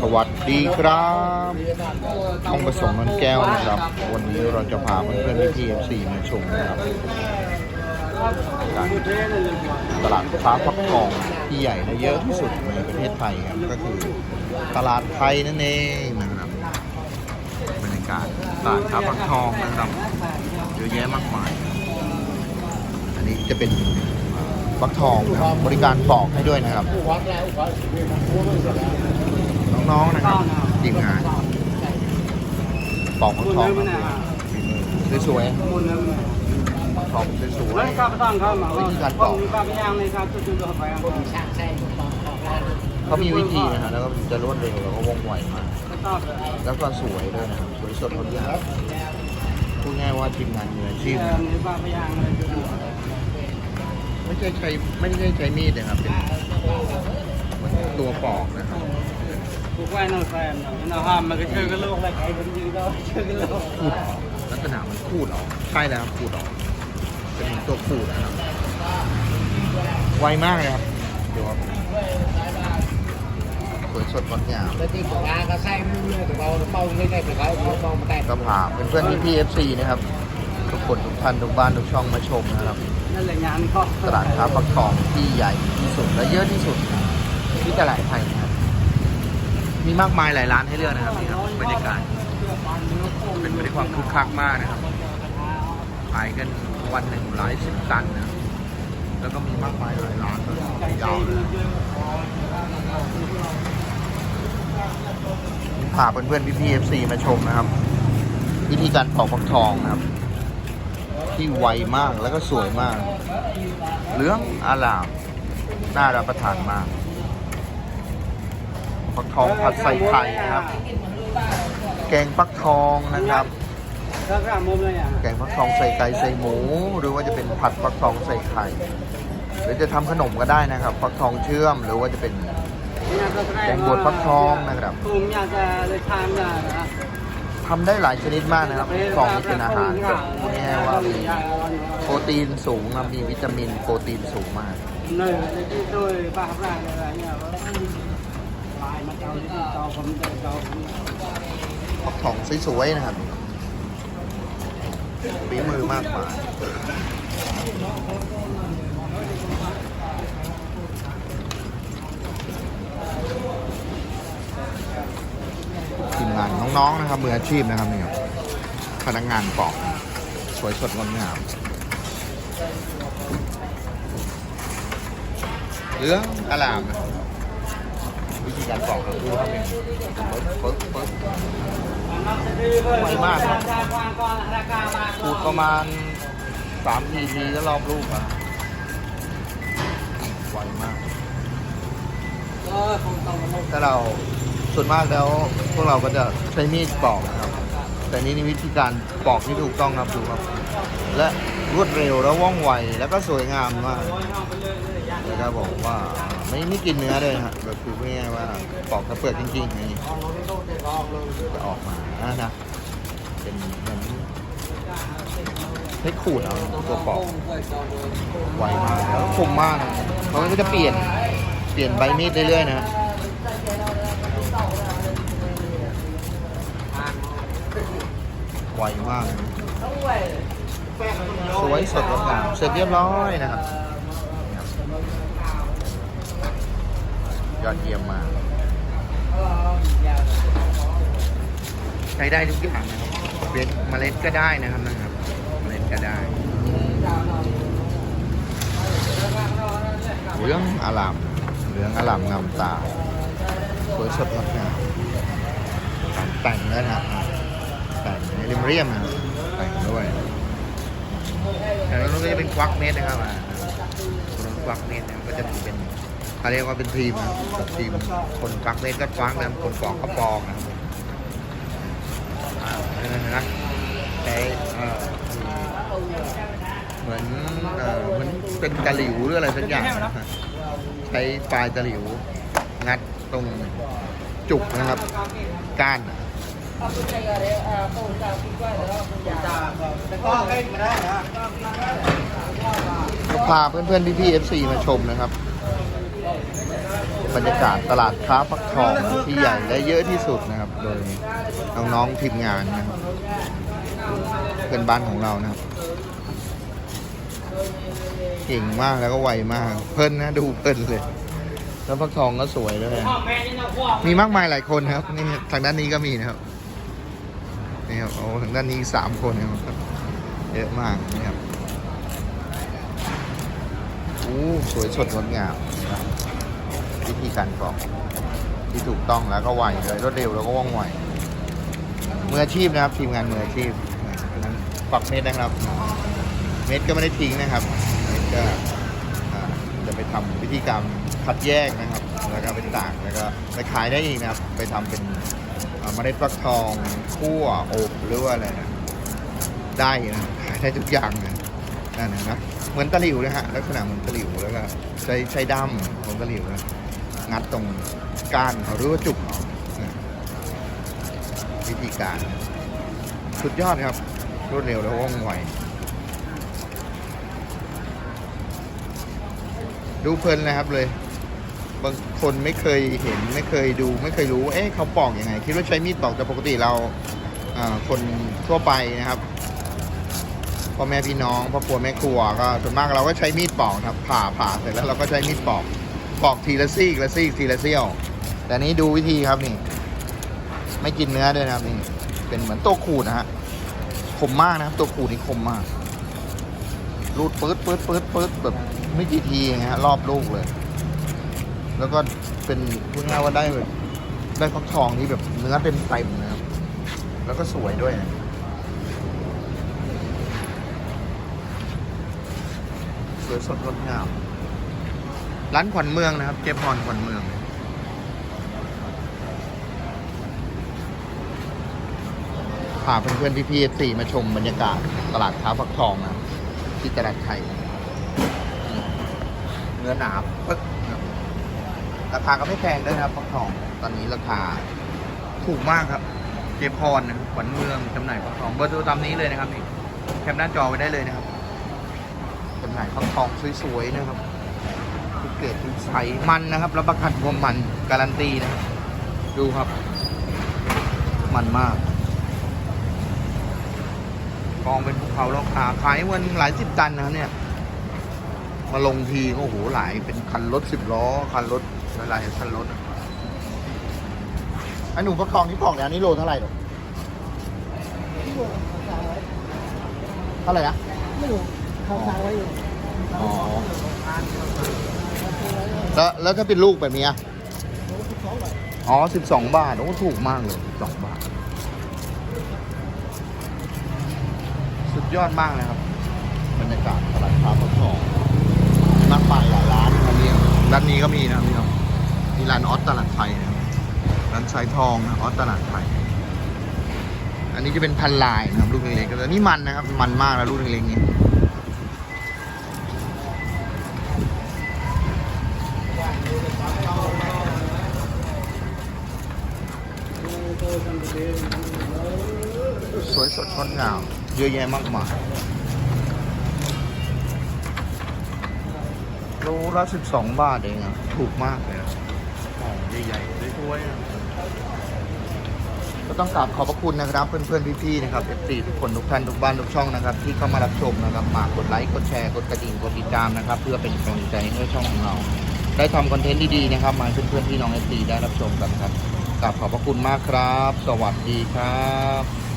สวัสดีครับช่องผสมนนแก้วนะครับ วันนี้เราจะพาเพื่อนๆพี่เอฟซีมาชมนะครับการตลาดค้าฟักทองที่ใหญ่และเยอะที่สุดในประเทศไทยครับก็คือตลาดไทยนั่นเองนะครับบรรยากาศตลาดค้าฟักทองนะครับเยอะแยะมากมาย อันนี้จะเป็นฟักทองนะครับบริการปอกให้ด้วยนะครับ น้องๆนะครับทีมงานปอกฟักทองสวยๆฟักทองสวย Lấy cà phê không mà Lấy cái gạch không bỏ. cà phê nhang này sao tôi chưa được phải không? ๆเขามีวิธีนะฮะแล้วก็จะรวดเร็วแล้วก็ว่องไวมาก Cái to rồi. แล้วก็สวยด้วยนะครับสวยสดงดงามพูดง่ายว่าทีมงานมืออาชีพ Cái นะ này cà phê nhang này chưa được. ไม่ใช่ใช้ไม่ได้ใช้มีดนะครับเป็นตัวปอกนะครับ Cô quay nào xem nào. Cái nào hàm mà cái chơi cái lô này cái vẫn gì đâu. Chơi cái lô. ขูดออกลักษณะมันขูดออกใช่แล้วครับขูดออกเป็นเหมือนตัวขูดนะครับ ไวมากเลยครับดูครับสวยสดงดงามแล้วที่ของอาก็ใส่มือเลยแต่เราเป้าไม่ได้ไปเขาเอาเป้ามาแต่ก็พาเพื่อนๆพี่เอฟซีนะครับทุกคนทุกท่านทุกบ้านทุกช่องมาชมนะครับ Đây là nhà ăn kho. ตลาดค้าฟักทองที่ใหญ่ที่สุดและเยอะที่สุดที่ตลาดไทยนะครับ มีมากมายหลายร้านให้เลือกนะครับนี่ครับบรรยากาศเป็นไปด้วยความคึกคักมากนะครับขายกันวันหนึ่งหลายสิบตันนะแล้วก็มีมากมายหลายร้านเลยยาวเลยพาเพื่อนๆพี่ๆเอฟซีมาชมนะครับ วิธีการปอกฟักทองนะครับ ที่ไวมากแล้วก็สวยมากเหลืองอลามน่ารับประทานมาก ฟักทองผัดใส่ไข่นะครับ แกงฟักทองนะครับ Các cái mồm đây à. แกงฟักทองใส่ไก่ใส่หมู หรือว่าจะเป็นผัดฟักทองใส่ไข่หรือจะทำขนมก็ได้นะครับ ฟักทองเชื่อมหรือว่าจะเป็น Nhà tôi cái แกงบวชฟักทองนะครับ Cùng nhà ta เลยทานนะนะทำได้หลายชนิดมากนะครับฟองนี้เป็นอาหารแบบแง่ว่ามีโปรตีนสูงนะมีวิตามินโปรตีนสูงมาก nơi cái tôi ba ra là nhà lại mà cháu đi cháu không để cháu không ฟักทองสวยๆนะครับฝีมือมากมาทีมงานน้องๆนะครับมืออาชีพนะครับนี่ครับพนักงานปอกสวยสดงดงามเหลืองอลามนะ วิธีการปอกก็คือทำเป็นปึ๊บปึ๊บไวมากครับขูดประมาณสามทีทีก็รอบลูกอะไวมากถ้าเราส่วนมากแล้วพวกเราก็จะใช้มีดปอกนะครับ แต่นี่นี่วิธีการปอกที่ถูกต้องครับดูครับและ รวดเร็วแล้วว่องไวแล้วก็สวยงามมากแล้วก็บอกว่าไม่ไม่กินเนื้อเลยฮะแบบคือง่ายว่าปอกกระเปลือกจริงๆอย่างนี้จะออกมานะเป็นเหมือนให้ขูดเอาตัวปอกไวมากแล้วคมมากเพราะมันก็จะเปลี่ยนเปลี่ยนใบมีดเรื่อยๆนะไวมาก สวยสดงดงามเสร็จเรียบร้อยนะครับ ยอดเยี่ยมมากใช้ได้ทุกอย่างนะครับเมล็ดก็ได้นะครับนะครับเมล็ดก็ได้เหลืองอลามเหลืองอลามงามตา สวยสดงดงามแต่งด้วยนะครับแต่งในริมเรียมนะแต่งด้วย แล้วนู้นก็จะเป็นควักเม็ดนะครับอ่าตรงนู้นควักเม็ดนะครับก็จะมีเป็นเขาเรียกว่าเป็นทีมนะครับทีมคนควักเม็ดก็ควักนะครับคนปอกก็ปอกนะครับอ่านั่นนะใช้เอ่อเหมือนเอ่อเหมือนเป็นกะหลิวหรืออะไรสักอย่างนะฮะใช้ปลายกะหลิวงัดตรงจุกนะครับ ก้าน พาเพื่อนๆพี่ๆ FC มาชมนะครับ บรรยากาศตลาดค้าฟักทองที่ใหญ่และเยอะที่สุดนะครับ โดยน้องๆทีมงานนะครับเพื่อนบ้านของเรานะครับเก่งมากแล้วก็ไวมาก เพลินนะดูเพลินเลย แล้วฟักทองก็สวยด้วยมีมากมายหลายคนครับนี่ทางด้านนี้ก็มีนะครับนี่ครับโอ้ทางด้านนี้สามคนนะครับ เยอะมากนี่ครับโอ้สวยสดงดงามนะครับวิธีการปอกที่ถูกต้องแล้วก็ไวเลยรวดเร็วแล้วก็ว่องไวมืออาชีพนะครับ ทีมงานมืออาชีพนั้นปักเม็ดนะครับ เม็ดก็ไม่ได้ทิ้งนะครับเม็ดก็จะไปทำวิธีการมคัดแยกนะครับ แล้วก็ไปตากแล้วก็ไปขายได้อีกนะครับ ไปทำเป็นเมล็ดฟักทองคั่วอบหรือว่าอะไรนะ ได้นะครับขายได้ทุกอย่างนะนั่นนะนะเหมือนตะหลิวนะฮะลักษณะเหมือนตะหลิวแล้วก็ใช้ใช้ด้ามของตะหลิวนะงัดตรงก้านเขาหรือว่าจุกเขานะวิธีการ สุดยอดครับ รวดเร็วและว่องไวดูเพลินนะครับเลย บางคนไม่เคยเห็นไม่เคยดู ไม่เคยรู้เอ๊ะเขาปอกอยังไง คิดว่าใช้มีดปอกแต่ปกติเราคนทั่วไปนะครับ พ่อแม่พี่น้องพ่อครัวแม่ครัวก็ส่วนมากเราก็ใช้มีดปอกครับผ่าผ่าเสร็จแล้วเราก็ใช้มีดปอกปอกทีละซี่ละซี่ทีละเซี่ยว แต่นี้ดูวิธีครับนี่ ไม่กินเนื้อด้วยนะครับนี่เป็นเหมือนตัวขูดนะฮะคมมากนะครับ ตัวขูดนี่คมมากรูดปื๊ดปื๊ดปื๊ดปื๊ดแบบไม่กี่ทีเองฮะรอบลูกเลย แล้วก็เป็นพูดง่ายว่าได้แบบได้ฟักทองที่แบบเนื้อเต็มเต็มนะครับ แล้วก็สวยด้วยนะ สวยสดงดงาม ร้านขวัญเมืองนะครับเจ๊พรขวัญเมือง พาเพื่อนๆพี่ๆสี่มาชมบรรยากาศตลาดค้าฟักทองนะที่ตลาดไทย เนื้อหนาปึ๊กนะครับราคาก็ไม่แพงด้วยนะครับฟักทอง ตอนนี้ราคาถูกมากครับ เจพรนะขวัญเมืองจำหน่ายฟักทองเบอร์โทรตามนี้เลยนะครับนี่แคปหน้าจอไว้ได้เลยนะครับ จำหน่ายฟักทองสวยๆนะครับทุกเกรดทุกไซส์มันนะครับรับประกันความมันการันตีนะครับดูครับ มันมากกองเป็นภูเขาแล้วขาขายวันหลายสิบตันนะครับเนี่ย มาลงทีก็โอ้โหหลายเป็นคันรถสิบล้อ คันรถหลายๆคันรถอะไอ้หนูประคองที่ปอกเนี่ยอันนี้โลเท่าไหร่หรอเท่าไหร่นะไม่รู้เขาทางไว้ อยู่อ๋อแล้วแล้วถ้าเป็นลูกแบบนี้อะอ๋อสิบสองบาท โอ้ ถูกมากเลยสิบสองบาท สุดยอดมากเลยครับ บรรยากาศตลาดค้าปากทองมากมายหลายร้านนะครับนี่ร้านนี้ก็มีนะพี่น้องมีร้านออสตลาดไทยนะร้านสายทองนะออสตลาดไทย อันนี้จะเป็นพันลายนะครับลูกเล็กๆก็นี่มันนะครับ มันมากแล้วลูกเล็กๆนี้ สวยสดงดงามเยอะแยะมากมายโลละสิบสองบาทเองอะถูกมากเลยของใหญ่ๆสวยๆอะก็ต้องกราบขอบพระคุณนะครับ เพื่อนๆพี่ๆนะครับเอฟซีทุกคนทุกท่านทุกบ้านทุกช่องนะครับ ที่เข้ามารับชมนะครับฝากกดไลค์กดแชร์กดกระดิ่งกดติดตามนะครับ เพื่อเป็นกำลังใจให้ช่องของเรา ได้ทำคอนเทนต์ดีๆนะครับมาให้เพื่อนๆพี่น้องเอฟซีได้รับชมกันครับ กราบขอบพระคุณมากครับ สวัสดีครับ